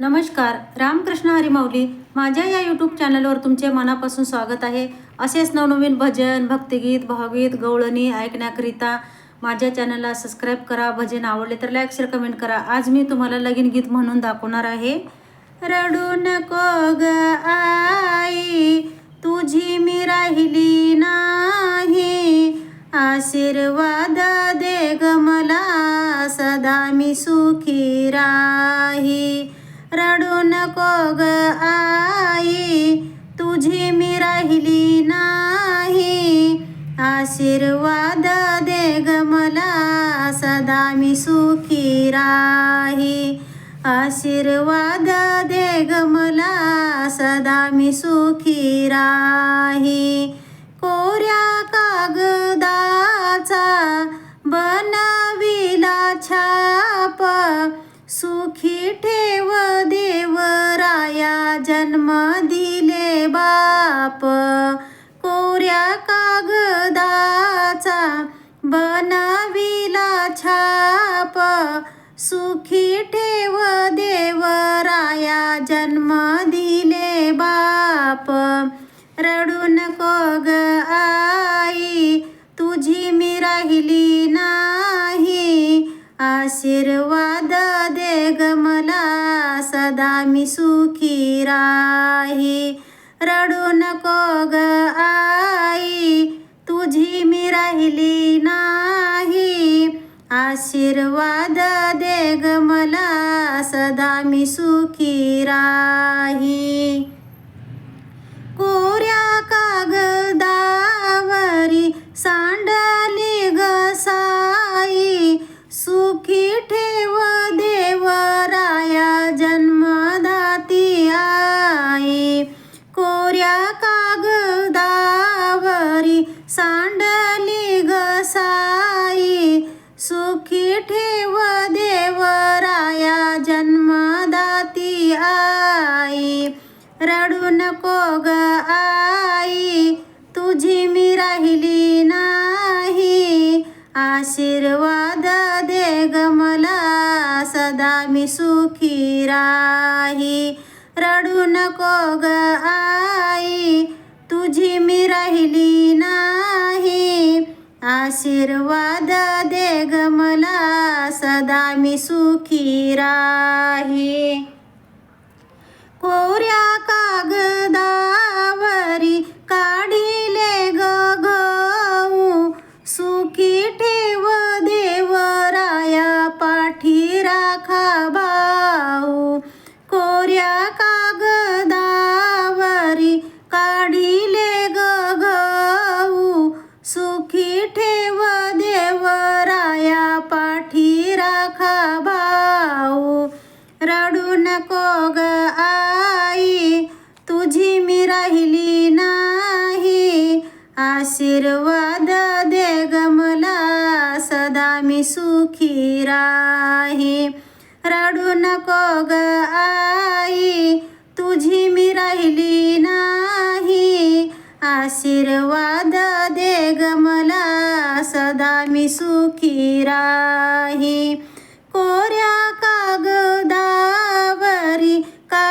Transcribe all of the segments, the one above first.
नमस्कार रामकृष्ण हरिमाऊली माझ्या या यूट्यूब चॅनलवर तुमचे मनापासून स्वागत आहे. असेच नवनवीन भजन भक्तिगीत भावगीत गवळणी ऐकण्याकरिता माझ्या चॅनलला सबस्क्राईब करा भजन आवडले तर लाईक शेअर कमेंट करा. आज मी तुम्हाला लगीन गीत म्हणून दाखवणार आहे. रडू नको ग आई तुझी मी राहिली नाही. आशीर्वाद ग आई तुझी मी राहिली नाही. आशीर्वाद दे ग मला सदा मी सुखी राही. आशीर्वाद दे ग मला सदा मी सुखी राही. कोऱ्या कागदा बाप. कोऱ्या कागदाचा बनविला छाप. सुखी ठेव देवराया जन्म दिले बाप. रडू नको ग आई तुझी मी राहिली नाही. आशीर्वाद दे ग मला सदा मी सुखी राही. रडू नको ग आई तुझी मी राहिली नाही. आशीर्वाद दे ग मला सदा मी सुखी राही. राही. रडू नको ग आई तुझी मी राहिली नाही. आशीर्वाद दे ग मला सदा मी सुखी राही. कोऱ्या कागदा रडू नको ग आई तुझी मी राहिली नाही. आशीर्वाद दे ग मला सदा मी सुखी राही. रडू नको ग आई तुझी मी राहिली नाही. आशीर्वाद दे ग मला सदा मी सुखी राही. कोऱ्या कागदावरी का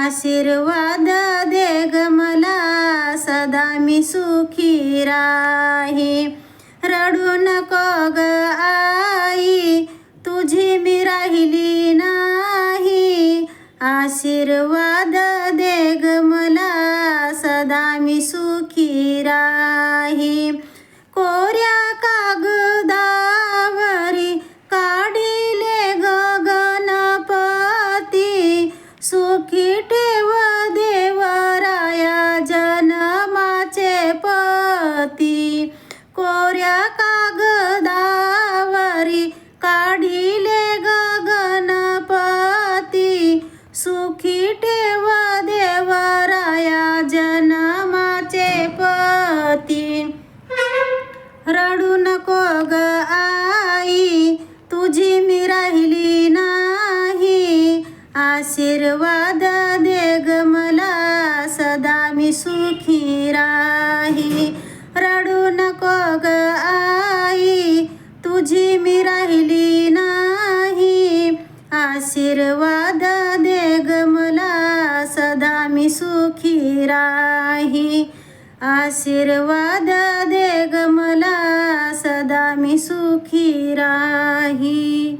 आशीर्वाद दे ग मला सदा मी सुखी राही. रडू नको ग आई तुझी मी राहिली नाही. आशीर्वाद दे ग मला सदा मी सुखी राही. आशीर्वाद दे ग मला सदा मी सुखी राही. रडू नको ग आई तुझी मी राहिली नाही. आशीर्वाद दे ग मला सदा मी सुखी राही. आशीर्वाद दे ग मला सदा मी सुखी राही.